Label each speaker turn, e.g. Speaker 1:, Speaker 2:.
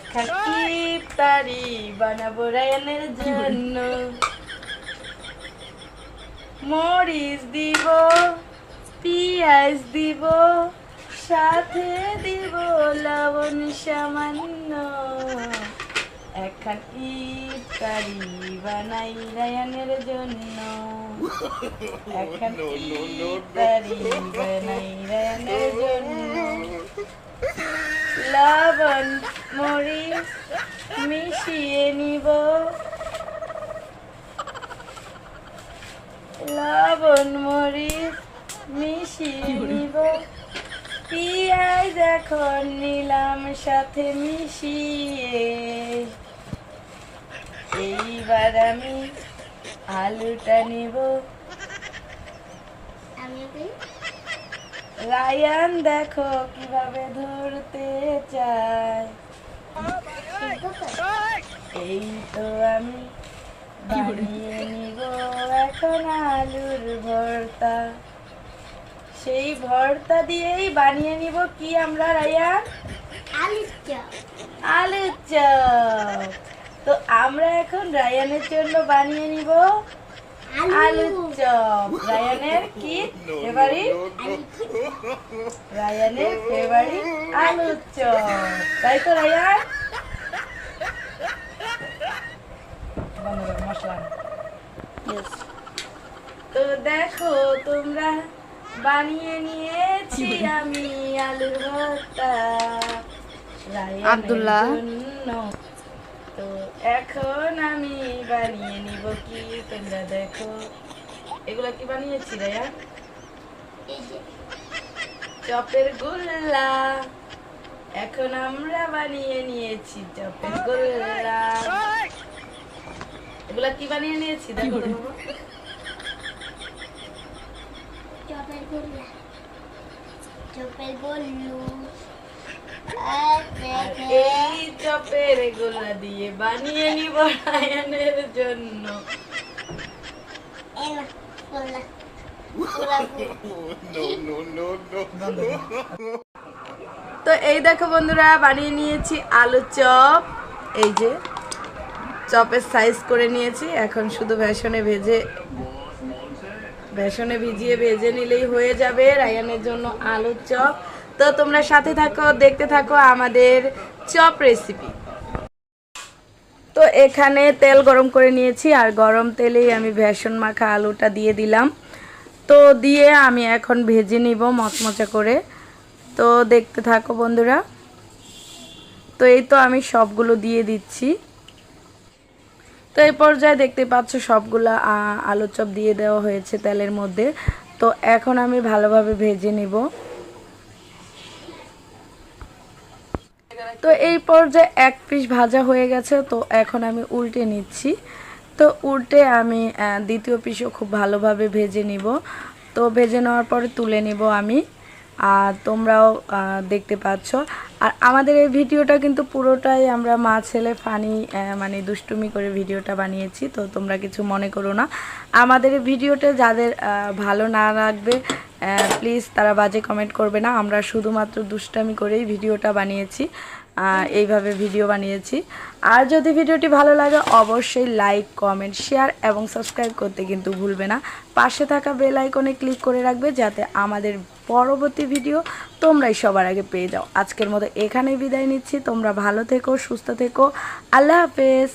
Speaker 1: একটা ইফতারি বানাবো রায়ানের জন্য। মরিচ দিব, পিঁয়াজ দিব, সাথে দিব লবণ সামান্য। এখন ইফতারি বানাই রায়ানের জন্য। এখন ইফতারি বানাই রায়ানের জন্য। লবণ মরিচ মিশিয়ে নিব। লবণ মরিচ মিশিয়ে নিব। পিঁয়াজ এখন নিলাম সাথে মিশিয়ে। এইবার আমি আলুটা নিব। রায়ান দেখো কীভাবে ধরতে চায়। এই তো আমি বানিয়ে নিব এখন আলুর ভর্তা। সেই ভর্তা দিয়েই বানিয়ে নিব কি আমরা রায়ান?
Speaker 2: আলুর চপ।
Speaker 1: আলুর চপ। তো আমরা এখন রায়ানের জন্য বানিয়ে নিব আলুর চপ। রায়ানের কি ফেভারিট রায়ানের ফেভারিট আলুর চপ। তাই তো রায়ান বন্ধ করো, মশলা তো দেখো তোমরা বানিয়ে নিয়েছি আমি আলুর ভর্তা।
Speaker 3: আব্দুল্লাহ।
Speaker 1: তো এখন আমি বানিয়ে নিব কি? তোমরা দেখো। এগুলো কি বানিয়েছি রায়া? চপের গোল্লা। এখন আমরা বানিয়ে নিয়েছি চপের গোল্লা। এগুলা কি বানিয়ে নিয়েছি? দেখো তো
Speaker 2: চপের গোল্লা চপের গোল্লু
Speaker 1: এই চপের গোল্লা দিয়ে বানিয়ে নিব রায়ানের জন্য। তো এই দেখো বন্ধুরা বানিয়ে নিয়েছি আলু চপ। এই যে চপের সাইজ করে নিয়েছি এখন শুধু বেসনে ভেজে বেসনে ভিজিয়ে ভেজে নিলেই হয়ে যাবে রায়ানের জন্য আলুর চপ। তো তোমরা সাথে থাকো, দেখতে থাকো আমাদের চপ রেসিপি তো এখানে তেল গরম করে নিয়েছি, আর গরম তেলেই আমি বেসন মাখা আলুটা দিয়ে দিলাম। তো দিয়ে আমি এখন ভেজে নিব মচমচা করে। তো দেখতে থাকো বন্ধুরা। তো এই তো আমি সবগুলো দিয়ে দিচ্ছি। তো এই পর্যায়ে দেখতে পাচ্ছ সবগুলা আলুর চপ দিয়ে দেওয়া হয়েছে তেলের মধ্যে। তো এখন আমি ভালোভাবে ভেজে নিব। তো এই পর্যায়ে এক পিস ভাজা হয়ে গেছে, তো এখন আমি উল্টে নিচ্ছি। তো উল্টে আমি দ্বিতীয় পিসও খুব ভালোভাবে ভেজে নিব। তো ভেজে নেওয়ার পরে তুলে নিব আমি। আর তোমরাও দেখতে পাচ্ছ। আর আমাদের এই ভিডিওটা কিন্তু পুরোটাই আমরা মা, ছেলে, ফানি মানে দুষ্টুমি করে ভিডিওটা বানিয়েছি, তো তোমরা কিছু মনে করো না। আমাদের এই ভিডিওটা যাদের ভালো না লাগবে প্লিজ তারা বাজে কমেন্ট করবে না। আমরা শুধুমাত্র দুষ্টামি করেই ভিডিওটা বানিয়েছি এইভাবে ভিডিও বানিয়েছি। আর যদি ভিডিওটি ভালো লাগে, অবশ্যই লাইক কমেন্ট শেয়ার এবং সাবস্ক্রাইব করতে কিন্তু ভুলবে না। পাশে থাকা বেল আইকনে ক্লিক করে রাখবে, যাতে আমাদের পরবর্তী ভিডিও তোমরাই সবার আগে পেয়ে যাও। আজকের মতো এখানেই বিদায় নিচ্ছি। তোমরা ভালো থেকো, সুস্থ থেকো। আল্লাহ হাফেজ।